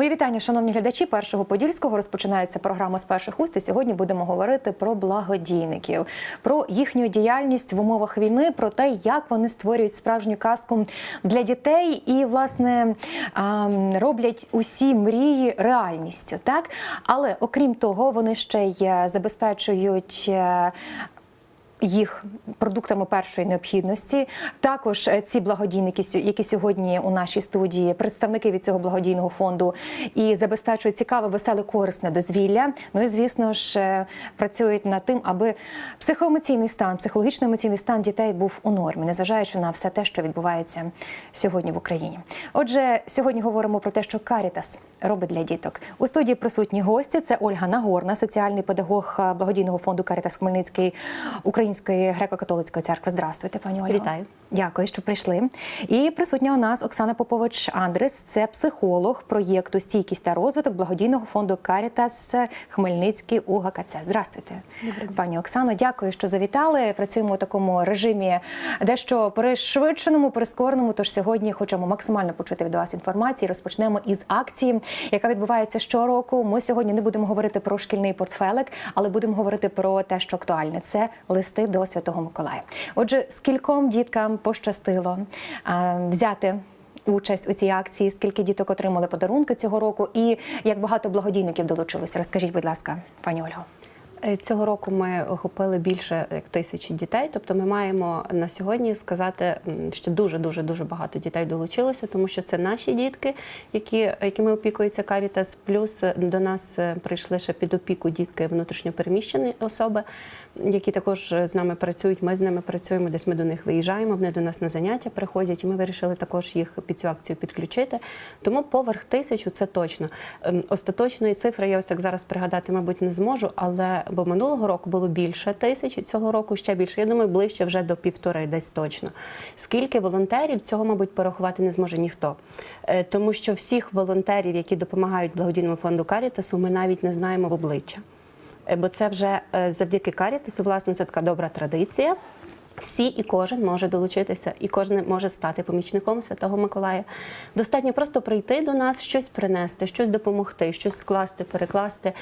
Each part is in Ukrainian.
Мої вітання, шановні глядачі. Першого подільського розпочинається програма з перших уст. І сьогодні будемо говорити про благодійників, про їхню діяльність в умовах війни, про те, як вони створюють справжню казку для дітей і, власне, роблять усі мрії реальністю. Так, але окрім того, вони ще й е, забезпечують. Їх продуктами першої необхідності. Також е, ці благодійники, які сьогодні у нашій студії, представники від цього благодійного фонду і забезпечують цікаве, веселе, корисне дозвілля. Ну і звісно ж е, працюють над тим, аби психоемоційний стан, психологічно-емоційний стан дітей був у нормі, незважаючи на все те, що відбувається сьогодні в Україні. Отже, сьогодні говоримо про те, що Карітас робить для діток. У студії присутні гості. Це Ольга Нагорна, соціальний педагог е, благодійного фонду Карітас Хмельницький Української греко-католицької церкви. Здравствуйте, пані Ольга. Вітаю. Дякую, що прийшли. І присутня у нас Оксана Попович Андрес, це психолог проєкту Стійкість та розвиток благодійного фонду Карітас Хмельницький УГКЦ. Здравствуйте, пані Оксано. Дякую, що завітали. Працюємо у такому режимі дещо пришвидшеному, прискореному. Тож сьогодні хочемо максимально почути від вас інформації. Розпочнемо із акції, яка відбувається щороку. Ми сьогодні не будемо говорити про шкільний портфелик, але будемо говорити про те, що актуальне. Це листи до Святого Миколая. Отже, скільком діткам пощастило взяти. Участь у цій акції, скільки діток отримали подарунки цього року, і як багато благодійників долучилося. Розкажіть, будь ласка, пані Ольго. Е, Цього року ми охопили більше як тисячі дітей. Тобто, ми маємо на сьогодні сказати, що дуже дуже дуже багато дітей долучилося, тому що це наші дітки, які якими опікується Карітас. Плюс до нас е, прийшли ще під опіку дітки внутрішньопереміщені особи, які також е, з нами працюють. Ми з ними працюємо. Десь ми до них виїжджаємо. Вони до нас на заняття приходять. І ми вирішили також їх під цю акцію підключити. Тому поверх тисячу це точно. Ем, Остаточної цифри я ось як зараз пригадати, мабуть, не зможу, але бо минулого року було більше тисяч, цього року ще більше. Я думаю, ближче вже до півтори, десь точно. Скільки волонтерів цього, мабуть, порахувати не зможе ніхто, Е, тому що всіх волонтерів, які допомагають благодійному фонду Карітасу, ми навіть не знаємо в обличчя. Е, Бо це вже е, завдяки Карітасу, власне, це така добра традиція. Всі і кожен може долучитися, і кожен може стати помічником Святого Миколая. Достатньо просто прийти до нас, щось принести, щось допомогти, щось скласти, перекласти,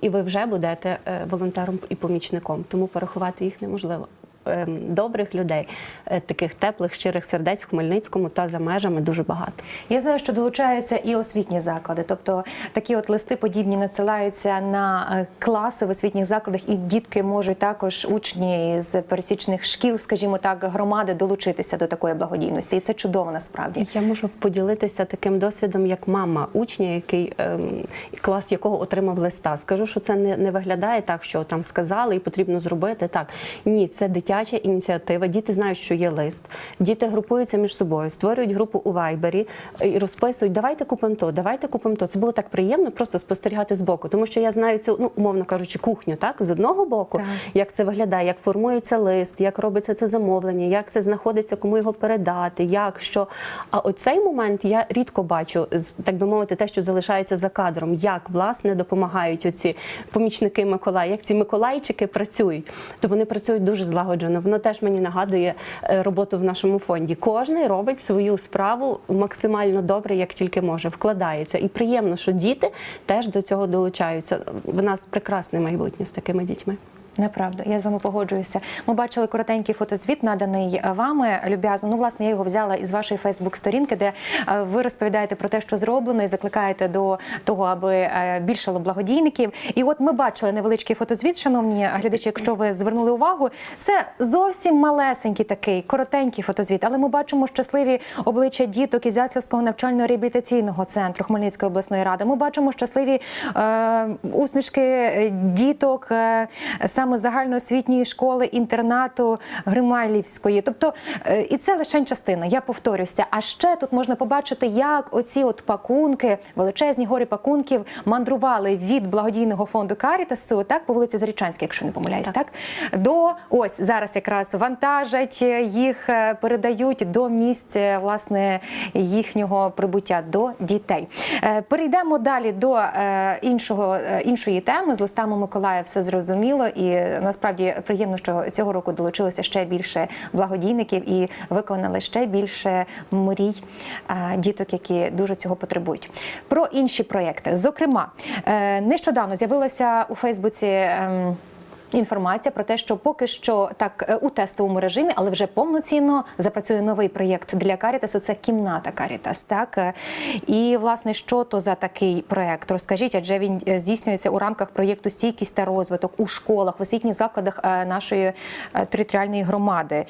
і ви вже будете е, волонтером і помічником. Тому порахувати їх неможливо. Ем, Добрих людей, е, таких теплих, щирих сердець в Хмельницькому та за межами дуже багато. Я знаю, що долучаються і освітні заклади, тобто такі от листи подібні надсилаються на е, класи в освітніх закладах, і дітки можуть також учні з пересічних шкіл, скажімо так, громади долучитися до такої благодійності. І це чудово насправді. Я можу поділитися таким досвідом, як мама учня, який ем, клас якого отримав листа. Скажу, що це не, не виглядає так, що там сказали і потрібно зробити. Так ні, це дитяча ініціатива. Діти знають, що є лист. Діти групуються між собою, створюють групу у Вайбері і розписують: давайте купимо то, давайте купимо то. Це було так приємно просто спостерігати з боку, тому що я знаю цю, ну умовно кажучи, кухню, так з одного боку, Так. як це виглядає, як формується лист, як робиться це замовлення, як це знаходиться, кому його передати, як що. А оцей момент я рідко бачу, так би мовити, те, що залишається за кадром, як власне допомагають оці помічники Миколая, як ці Миколайчики працюють. То вони працюють дуже злагоджено. Воно теж мені нагадує е, роботу в нашому фонді. Кожний робить свою справу максимально добре, як тільки може, вкладається. І приємно, що діти теж до цього долучаються. В нас прекрасне майбутнє з такими дітьми. Неправда, я з вами погоджуюся. Ми бачили коротенький фотозвіт, наданий е, вами люб'язно. Ну, власне, я його взяла із вашої Фейсбук-сторінки, де е, ви розповідаєте про те, що зроблено, і закликаєте до того, аби е, більшало благодійників. І от ми бачили невеличкий фотозвіт, шановні глядачі. Якщо ви звернули увагу, це зовсім малесенький такий коротенький фотозвіт, але ми бачимо щасливі обличчя діток із Яславського навчально-реабілітаційного центру Хмельницької обласної ради. Ми бачимо щасливі е, усмішки діток е, саме загальноосвітньої школи інтернату Гримайлівської. Тобто, е, і це лише частина. Я повторюся. А ще тут можна побачити, як оці от пакунки, величезні гори пакунків мандрували від благодійного фонду Карітасу, так по вулиці Зарічанській, якщо не помиляюсь, так. до ось зараз якраз вантажать їх, е, передають до місць е, власне їхнього прибуття до дітей. Перейдемо далі до іншого іншої теми з листами Миколая. Все зрозуміло і насправді приємно, що цього року долучилося ще більше благодійників і виконали ще більше мрій діток, які дуже цього потребують. Про інші проекти, Зокрема, е, нещодавно з'явилася у Фейсбуці. Інформація про те, що поки що так е, у тестовому режимі, але вже повноцінно запрацює новий проєкт для Карітасу. Це кімната Карітас. Так Е, і власне, що то за такий проєкт? Розкажіть, адже він е, здійснюється у рамках проєкту стійкість та розвиток у школах, в освітніх закладах нашої територіальної громади.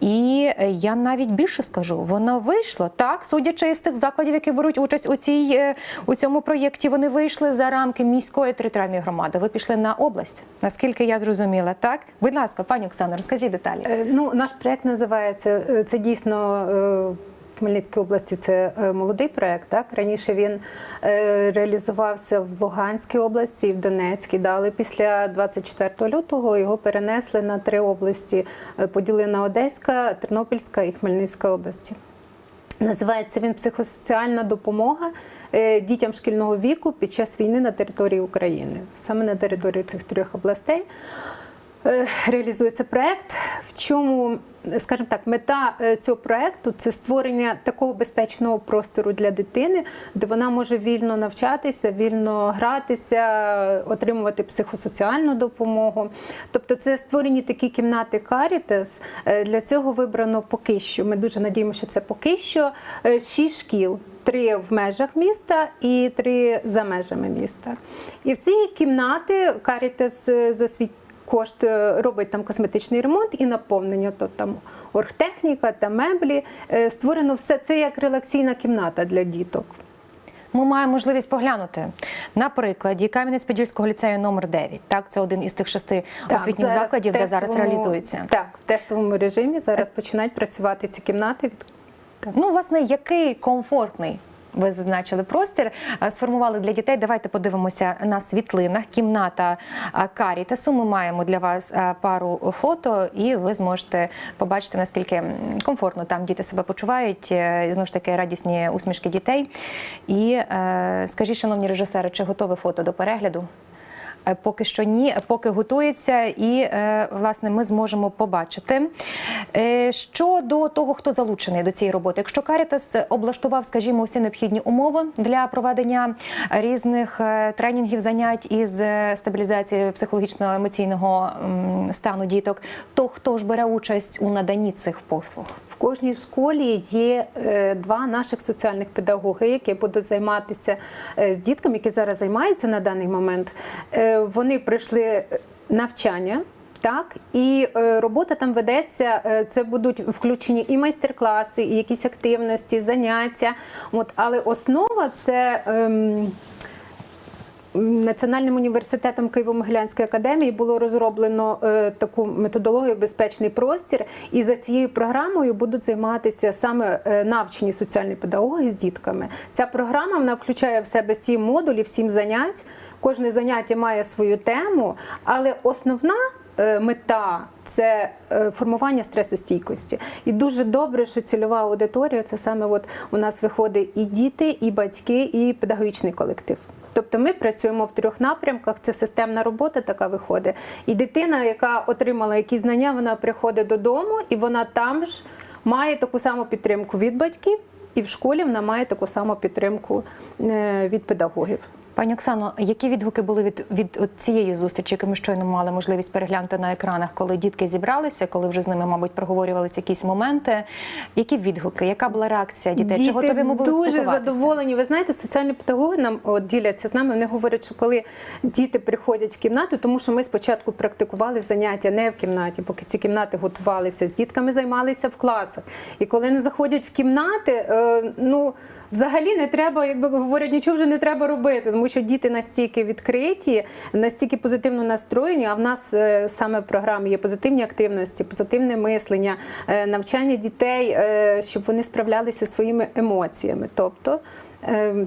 І я навіть більше скажу, воно вийшло так, судячи з тих закладів, які беруть участь у цій у цьому проєкті. Вони вийшли за рамки міської територіальної громади. Ви пішли на область, наскільки я зрозуміла. Так, будь ласка, пані Оксано, розкажіть деталі. Е, Ну, наш проект називається е, це дійсно. е, Хмельницькій області це е, молодий проект. Так раніше він реалізувався в Луганській області і в Донецькій. Далі після 24 лютого його перенесли на три області. Поділили Одеська, Тернопільська і Хмельницька області. Називається він психосоціальна допомога дітям шкільного віку під час війни на території України, саме на території цих трьох областей. Е, Реалізується проект. В чому, скажімо так, мета е, цього проекту це створення такого безпечного простору для дитини, де вона може вільно навчатися, вільно гратися, отримувати психосоціальну допомогу. Тобто, це створені такі кімнати Карітес. Для цього вибрано поки що. Ми дуже надіємося, що це поки що е, шість шкіл. Три в межах міста і три за межами міста. І в ці кімнати Карітес кошт е, робить там косметичний ремонт і наповнення, то там оргтехніка та меблі. Е, Створено все це як релаксійна кімната для діток. Ми маємо можливість поглянути на прикладі Кам'янець-Подільського ліцею номер 9. Так, це один із тих шести освітніх закладів, де зараз реалізується. Так, в тестовому режимі зараз починають працювати ці кімнати. від- Ну, власне, який комфортний. Ви зазначили простір, е, сформували для дітей. Давайте подивимося на світлинах. Кімната е, Карітасу. Ми маємо для вас е, пару фото, і ви зможете побачити, наскільки комфортно там діти себе почувають. Знову ж таки, радісні усмішки дітей. І скажіть, шановні режисери, чи готове фото до перегляду? Е, Поки що ні, поки готується, і е, власне ми зможемо побачити. Е, Щодо того, хто залучений до цієї роботи, якщо Карітас облаштував, скажімо, всі необхідні умови для проведення різних тренінгів, занять із стабілізації психологічно-емоційного стану діток, то хто ж бере участь у наданні цих послуг? В кожній школі є два наших соціальних педагоги, які будуть займатися з дітками, які зараз займаються на даний момент. Е, Вони пройшли навчання. Так, і е, робота там ведеться. е, Це будуть включені і майстер-класи, і якісь активності, заняття. От, але основа це. ем, Національним університетом Києво-Могилянської академії було розроблено е, таку методологію безпечний простір, і за цією програмою будуть займатися саме е, навчені соціальні педагоги з дітками. Ця програма вона включає в себе сім модулів, сім занять. Кожне заняття має свою тему, але основна е, мета це формування стресостійкості. І дуже добре, що цільова аудиторія це саме от у нас виходить і діти, і батьки, і педагогічний колектив. Тобто ми працюємо в трьох напрямках. Це системна робота, така виходить. І дитина, яка отримала якісь знання, вона приходить додому, і вона там ж має таку саму підтримку від батьків, і в школі вона має таку саму підтримку е, від педагогів. Пані Оксано, які відгуки були від, від цієї зустрічі, яку ми щойно мали можливість переглянути на екранах, коли дітки зібралися, коли вже з ними, мабуть, проговорювалися якісь моменти? Які відгуки? Яка була реакція дітей? Чи готові ми були дуже задоволені. Ви знаєте, соціальні педагоги нам от, діляться з нами. Вони говорять, що коли діти приходять в кімнату, тому що ми спочатку практикували заняття не в кімнаті, поки ці кімнати готувалися з дітками, займалися в класах. І коли вони заходять в кімнати, е, ну. Взагалі не треба, якби говорять, нічого вже не треба робити, тому що діти настільки відкриті, настільки позитивно настроєні. А в нас е, саме в програмі є позитивні активності, позитивне мислення, е, навчання дітей, е, щоб вони справлялися зі своїми емоціями, тобто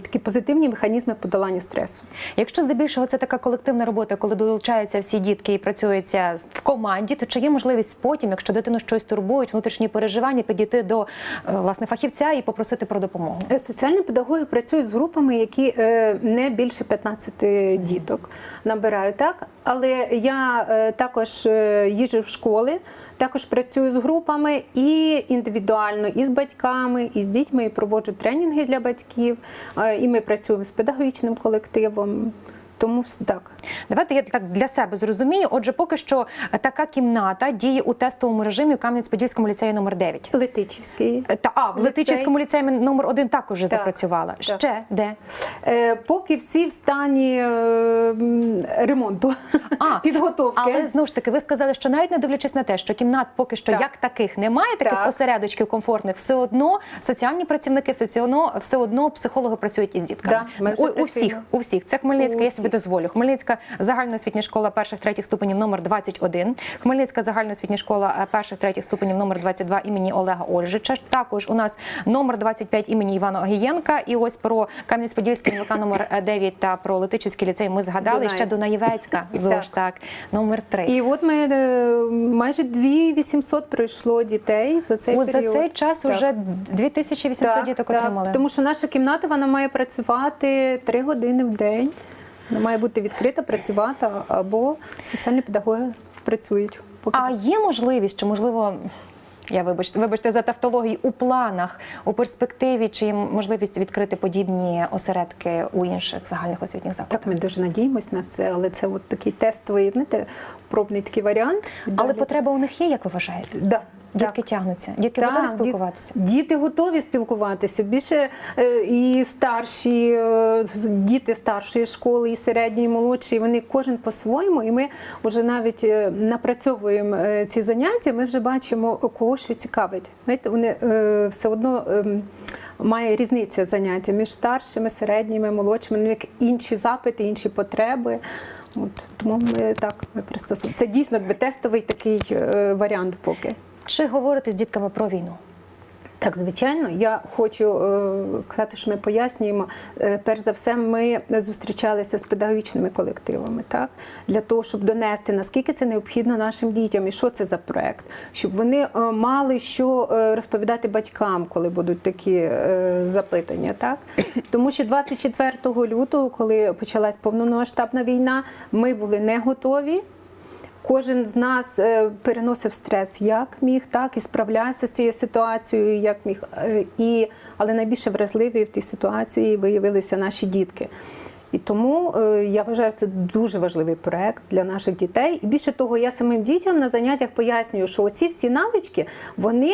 такі позитивні механізми подолання стресу. Якщо здебільшого це така колективна робота, коли долучаються всі дітки і працюється в команді, то чи є можливість потім, якщо дитину щось турбують, внутрішні переживання, підійти до власне фахівця і попросити про допомогу? Е, соціальні педагоги працюють з групами, які е, не більше 15 діток набирають, так? Але я е, також їжу їжджу в школи, також працюю з групами і індивідуально, і з батьками, і з дітьми, і проводжу тренінги для батьків, е, і ми працюємо з педагогічним колективом. Тому так. Давайте я так для себе зрозумію. Отже, поки що е, така кімната діє у тестовому режимі у Кам'янець-Подільському ліцеї номер 9 Летичівський. Та а в Ліцей. Летичівському ліцеї номер 1 також Так, запрацювала. так. Ще де? Е, поки всі в стані е, ремонту, А, підготовки. Але знову ж таки, ви сказали, що навіть не дивлячись на те, що кімнат поки що Так. як таких немає, таких Так. осередочків комфортних, все одно соціальні працівники, все одно, все одно психологи працюють із дітками. Да, у, у всіх, у всіх. Це Хмельницька, У я собі. Дозволю. Хмельницька загальноосвітня школа перших третіх ступенів номер 21. Хмельницька загальноосвітня школа е, перших третіх ступенів номер 22 імені Олега Ольжича. Також у нас номер 25 імені Івана Огієнка. І ось про Кам'янець-Подільський МВК номер 9 та про Летичівський ліцей ми згадали. Ще. Дунаєвецька. ЗОЖ, так. Номер 3. І от ми е, майже 2800 пройшло дітей за цей От за цей час Так. вже 2800 діток отримали. Тому що наша кімната вона має працювати 3 години в день. Вона має бути відкрита, працювати, або соціальні педагоги працюють. Поки А є можливість, чи можливо. Я вибачте, вибачте за тавтологію у планах, у перспективі, чи є можливість відкрити подібні осередки у інших загальних освітніх закладах? так ми дуже надіємось на це, але це от такий тестовий, знаєте, пробний такий варіант. Але Далі- потреба у них є, як ви вважаєте? да, Дітки так. тягнуться. Дітки Так, готові спілкуватися? Діти готові спілкуватися. Більше е, і старші, е, діти старшої школи, і середньої, і молодші, вони кожен по-своєму. І ми вже навіть е, напрацьовуємо ці заняття. Ми вже бачимо, кого що цікавить. Знаєте, вони все одно. ем, Має різниця заняття між старшими, середніми, молодшими, ну, як інші запити, інші потреби. От, тому ми так ми пристосуємо. Це дійсно якби тестовий такий варіант поки. Чи говорити з дітками про війну? Так, звичайно, я хочу е, сказати, що ми пояснюємо. Е, перш за все, ми зустрічалися з педагогічними колективами, так для того, щоб донести наскільки це необхідно нашим дітям і що це за проект, щоб вони е, мали що розповідати батькам, коли будуть такі запитання. Так тому що 24 лютого, коли почалась повномасштабна війна, ми були не готові. Кожен з нас е, переносив стрес як міг, так і справлявся з цією ситуацією, як міг. Е, І, але найбільше вразливі в тій ситуації виявилися наші дітки. І тому е, я вважаю, це дуже важливий проект для наших дітей. І більше того, я самим дітям на заняттях пояснюю, що оці всі навички вони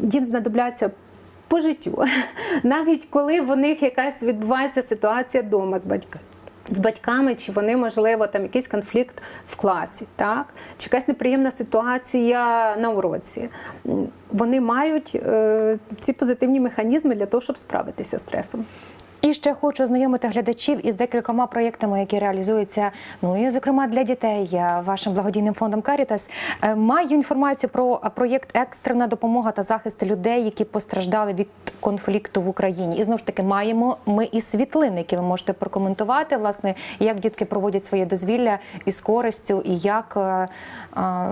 їм знадобляться по життю, навіть коли в них якась відбувається ситуація вдома з батьками. З батьками, чи вони, можливо, там якийсь конфлікт в класі, так? чи якась неприємна ситуація на уроці. Вони мають е, ці позитивні механізми для того, щоб справитися з стресом. І ще хочу ознайомити глядачів із декількома проєктами, які реалізуються, ну і зокрема для дітей вашим благодійним фондом Карітас. Е, Маю інформацію про е, проєкт Екстрена допомога та захист людей, які постраждали від конфлікту в Україні. І знову ж таки маємо ми і світлини, які ви можете прокоментувати, власне, як дітки проводять своє дозвілля із користю, і як е,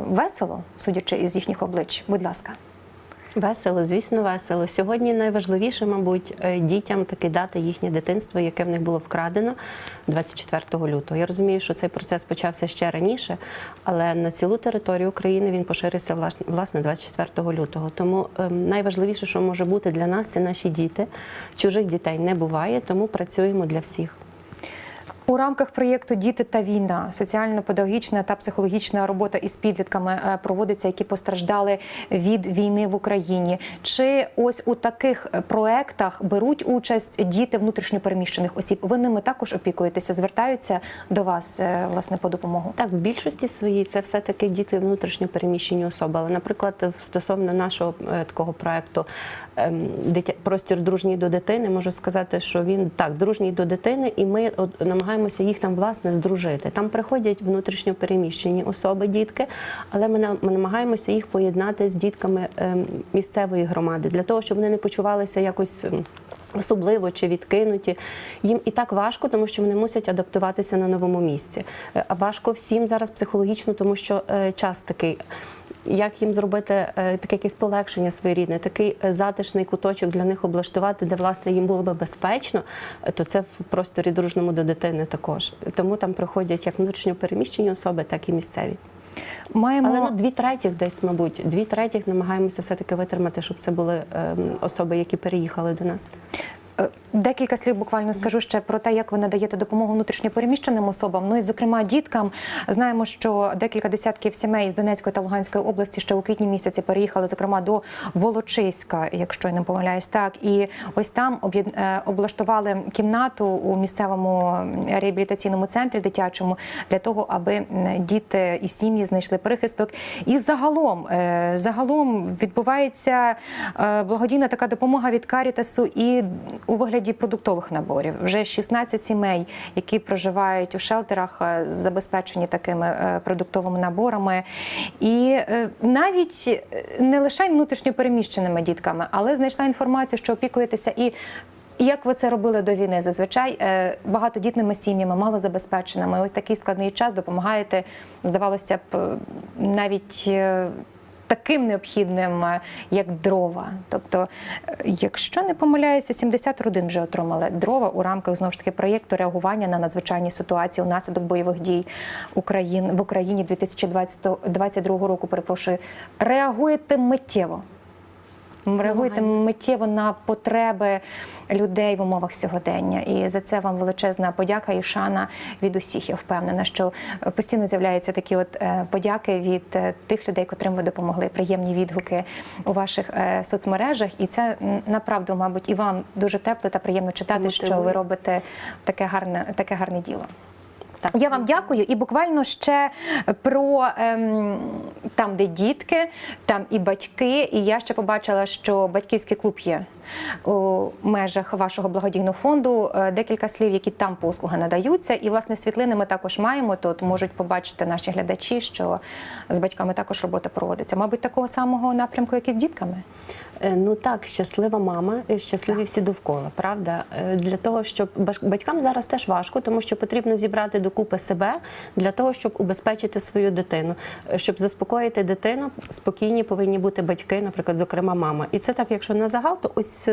весело, судячи із їхніх облич. Будь ласка. Весело, звісно, весело. Сьогодні найважливіше, мабуть, е, дітям таки дати їхнє дитинство, яке в них було вкрадено 24 лютого. Я розумію, що цей процес почався ще раніше, але на цілу територію України він поширився власне- власне 24 лютого. Тому ем, найважливіше, що може бути для нас, це наші діти. Чужих дітей не буває, тому працюємо для всіх. У рамках проєкту Діти та війна соціально-педагогічна та психологічна робота із підлітками е, проводиться, які постраждали від війни в Україні. Чи ось у таких е, проектах беруть участь діти внутрішньопереміщених осіб? Ви ними також опікуєтеся, звертаються до вас е, власне по допомогу? Так, в більшості своїй це все-таки діти внутрішньо переміщені особи. Але, наприклад, стосовно нашого такого проекту простір дружній до дитини, можу сказати, що він так дружній до дитини, і ми намагаємося їх там власне здружити. Там приходять внутрішньо переміщені особи, дітки, але ми, на- намагаємося їх поєднати з дітками ем, місцевої громади для того, щоб вони не почувалися якось. ем, Особливо чи відкинуті. Їм і так важко, тому що вони мусять адаптуватися на новому місці. Е, А важко всім зараз психологічно, тому що е, час такий. Як їм зробити е, таке якесь полегшення своєрідне, такий е, затишний куточок для них облаштувати, де власне їм було би безпечно, е, то це в просторі дружному до дитини також. Тому там приходять як внутрішньо переміщені особи, так і місцеві. Маємо Але ну дві третіх десь, мабуть, дві третіх намагаємося все таки витримати, щоб це були ем, особи, які переїхали до нас. Е, Декілька слів буквально скажу ще про те, як ви надаєте допомогу внутрішньопереміщеним особам. Ну і зокрема діткам. Знаємо, що декілька десятків сімей з Донецької та Луганської області ще у квітні місяці переїхали, зокрема до Волочиська, якщо я не помиляюсь, так і ось там е, облаштували кімнату у місцевому реабілітаційному центрі дитячому для того, аби діти і сім'ї знайшли прихисток. І загалом, е, загалом відбувається благодійна така допомога від Карітасу і у вигляді продуктових наборів. Вже 16 сімей, які проживають у шелтерах, е, забезпечені такими е, продуктовими наборами. І е, навіть не лише внутрішньо переміщеними дітками, але знайшла інформацію, що опікуєтеся і. Як ви це робили до війни? Зазвичай багатодітними сім'ями, малозабезпеченими. Ось такий складний час допомагаєте, здавалося б, навіть таким необхідним, е, як дрова. Тобто, е, якщо не помиляюся, 70 родин вже отримали дрова у рамках знову ж таки проєкту реагування на надзвичайні ситуації унаслідок бойових дій Україн в Україні 2022 року. Перепрошую, реагуєте миттєво. Реагуєте миттєво на потреби людей в умовах сьогодення. І за це вам величезна подяка і шана від усіх. Я впевнена, що постійно з'являються такі от е, подяки від е, тих людей, котрим ви допомогли. Приємні відгуки у ваших е, соцмережах. І це направду, мабуть, і вам дуже тепло та приємно читати, що ви робите таке гарне, таке гарне діло. Так. Я вам дякую. І буквально ще про ем, там, де дітки, там і батьки. І я ще побачила, що батьківський клуб є у межах вашого благодійного фонду. Е, Декілька слів, які там послуги надаються. І власне світлини ми також маємо. Тут можуть побачити наші глядачі, що з батьками також робота проводиться. Мабуть, такого самого напрямку, як і з дітками. Е, Ну так, щаслива мама, е, щасливі всі довкола, правда? Е, Для того, щоб батькам зараз теж важко, тому що потрібно зібрати докупи себе для того, щоб убезпечити свою дитину, щоб заспокоїти дитину, спокійні повинні бути батьки, наприклад, зокрема мама. І це так, якщо на загал, то ось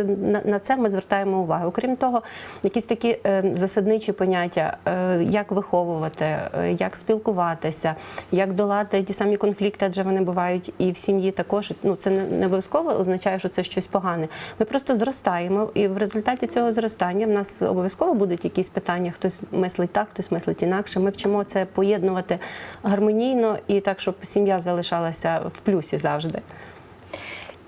на, це ми звертаємо увагу. Окрім того, якісь такі засадничі поняття, як виховувати, як спілкуватися, як долати ті самі конфлікти, адже вони бувають і в сім'ї також. Ну це не обов'язково означає, що це щось погане. Ми просто зростаємо, і в результаті цього зростання в нас обов'язково будуть якісь питання. Хтось мислить так, хтось мислить інакше. Ми вчимо це поєднувати гармонійно і так, щоб сім'я залишалася в плюсі завжди.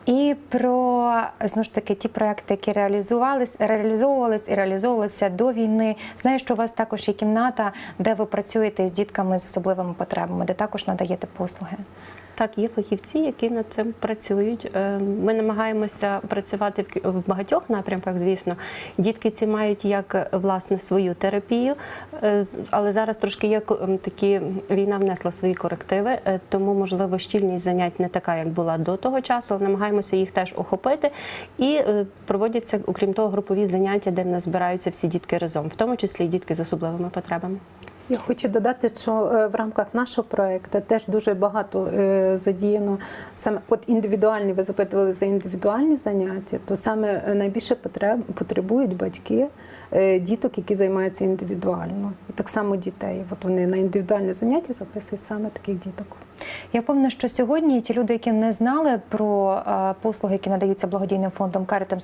І про знову ж таки ті проекти, які реалізувались, реалізовувались і реалізовувалися до війни. Знаю, що у вас також є кімната, де ви працюєте з дітками з особливими потребами, де також надаєте послуги. Так, є фахівці, які над цим працюють. Е, Ми намагаємося працювати в багатьох напрямках. Звісно, дітки ці мають як власне свою терапію, е, але зараз трошки є такі війна внесла свої корективи, е, тому можливо щільність занять не така, як була до того часу. але Намагаємося їх теж охопити. І проводяться, окрім того, групові заняття, де в нас збираються всі дітки разом, в тому числі і дітки з особливими потребами. Я хочу додати, що е, в рамках нашого проекту теж дуже багато е, задіяно саме от індивідуальні. Ви запитували за індивідуальні заняття, то саме е, найбільше потреб потребують батьки діток, які займаються індивідуально, і так само дітей. От вони на індивідуальні заняття записують саме таких діток. Я певна, що сьогодні ті люди, які не знали про е, послуги, які надаються благодійним фондом Карітам,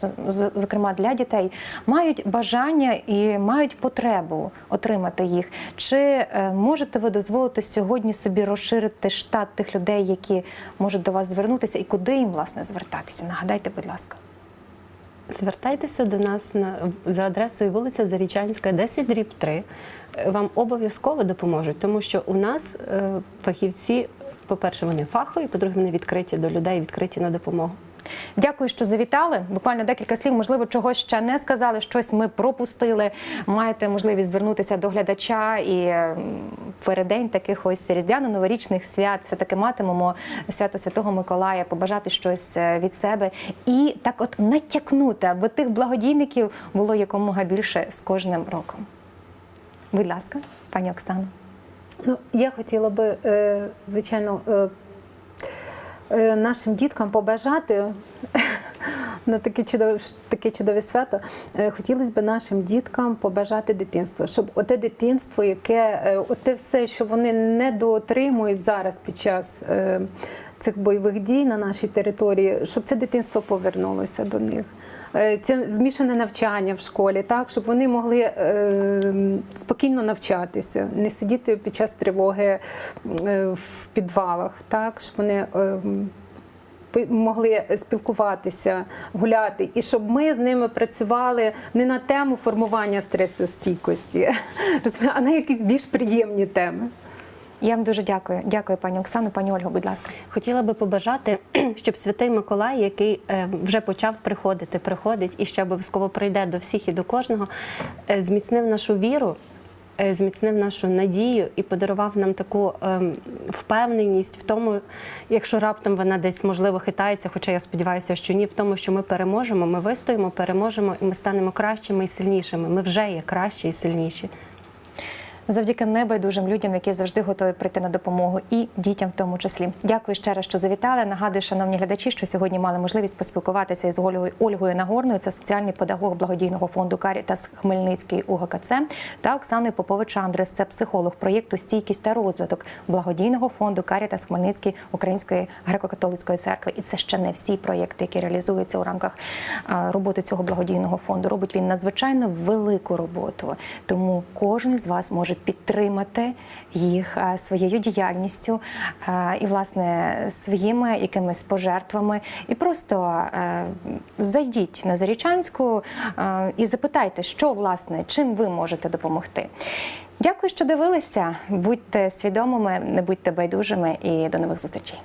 зокрема для дітей, мають бажання і мають потребу отримати їх. Чи е, можете ви дозволити сьогодні собі розширити штат тих людей, які можуть до вас звернутися, і куди їм власне звертатися? Нагадайте, будь ласка. Звертайтеся до нас на за адресою вулиця Зарічанська, 10 дріб 3. Е, Вам обов'язково допоможуть, тому що у нас е, фахівці, по-перше, вони фахові, по-друге, вони відкриті до людей, відкриті на допомогу. Дякую, що завітали. Буквально декілька слів, можливо, чогось ще не сказали, щось ми пропустили. Маєте можливість звернутися до глядача і передень таких ось різдвяно-новорічних свят. Все таки матимемо свято Святого Миколая, побажати щось е, від себе і так, от натякнути, аби тих благодійників було якомога більше з кожним роком. Будь ласка, пані Оксано. Ну, я хотіла би, е, звичайно, е, е, нашим діткам побажати на таке чудове, таке чудове свято. Хотілося б нашим діткам побажати дитинство, щоб оте дитинство, яке оте все, що вони не доотримують зараз під час цих бойових дій на нашій території, щоб це дитинство повернулося до них. Е, Це змішане навчання в школі, так щоб вони могли е, спокійно навчатися, не сидіти під час тривоги е, в підвалах, так щоб вони. е, могли спілкуватися, гуляти, і щоб ми з ними працювали не на тему формування стресостійкості, а на якісь більш приємні теми. Я вам дуже дякую. Дякую, пані Оксано. Пані Ольго, будь ласка. Хотіла би побажати, щоб святий Миколай, який е, вже почав приходити, приходить і ще обов'язково прийде до всіх і до кожного, е, зміцнив нашу віру. е, Зміцнив нашу надію і подарував нам таку впевненість в тому, якщо раптом вона десь можливо хитається, хоча я сподіваюся, що ні, в тому, що ми переможемо, ми вистоїмо, переможемо і ми станемо кращими і сильнішими. Ми вже є кращі і сильніші. Завдяки небайдужим людям, які завжди готові прийти на допомогу, і дітям в тому числі. Дякую ще раз, що завітали. Нагадую, шановні глядачі, що сьогодні мали можливість поспілкуватися із Ольгою Нагорною. Це соціальний педагог благодійного фонду Карітас Хмельницький УГКЦ та Оксаною Попович Андрес. Це психолог проєкту Стійкість та розвиток благодійного фонду Карітас Хмельницький Української греко-католицької церкви. І це ще не всі проєкти, які реалізуються у рамках роботи цього благодійного фонду. Робить він надзвичайно велику роботу. Тому кожен з вас може підтримати їх своєю діяльністю і, власне, своїми якимись пожертвами. І просто е, зайдіть на Зарічанську е, і запитайте, що власне, чим ви можете допомогти. Дякую, що дивилися. Будьте свідомими, не будьте байдужими і до нових зустрічей.